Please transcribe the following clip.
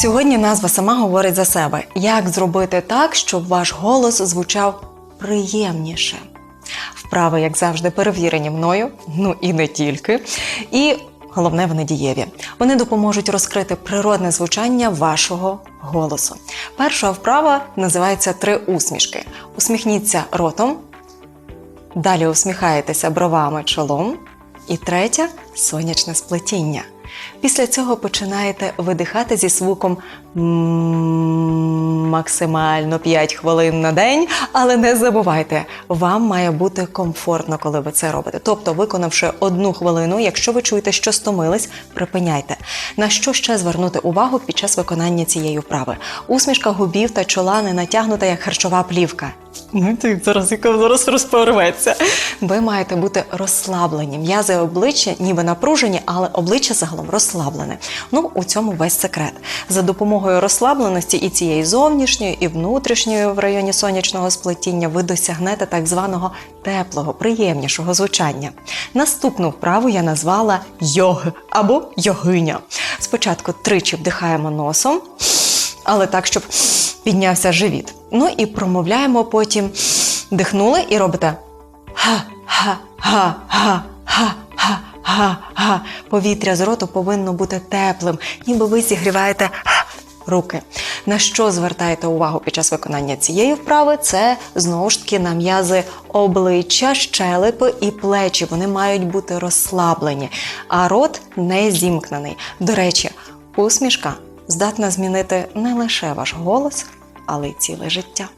Сьогодні назва сама говорить за себе. Як зробити так, щоб ваш голос звучав приємніше? Вправи, як завжди, перевірені мною, ну і не тільки. І головне, вони дієві. Вони допоможуть розкрити природне звучання вашого голосу. Перша вправа називається три усмішки. Усміхніться ротом, далі усміхаєтеся бровами чолом. І третя сонячне сплетіння. Після цього починаєте видихати зі звуком максимально 5 хвилин на день, але не забувайте, вам має бути комфортно, коли ви це робите. Тобто, виконавши одну хвилину, якщо ви чуєте, що стомились, припиняйте. На що ще звернути увагу під час виконання цієї вправи? Усмішка губів та чола не натягнута як харчова плівка. Ну, ти зараз яка зараз розпорветься. Ви маєте бути розслаблені. М'язи обличчя ніби напружені, але обличчя загалом розслаблене. Ну, у цьому весь секрет. За допомогою розслабленості і цієї зовнішньої, і внутрішньої в районі сонячного сплетіння ви досягнете так званого теплого, приємнішого звучання. Наступну вправу я назвала йог або йогиня. Спочатку тричі вдихаємо носом, але так, щоб піднявся живіт. Ну і промовляємо потім. Дихнули і робите ха-ха-ха-ха-ха-ха-ха. Повітря з роту повинно бути теплим, ніби ви зігріваєте руки. На що звертаєте увагу під час виконання цієї вправи? Це знову ж таки на м'язи обличчя, щелепи і плечі. Вони мають бути розслаблені, а рот не зімкнений. До речі, усмішка здатна змінити не лише ваш голос, але й ціле життя.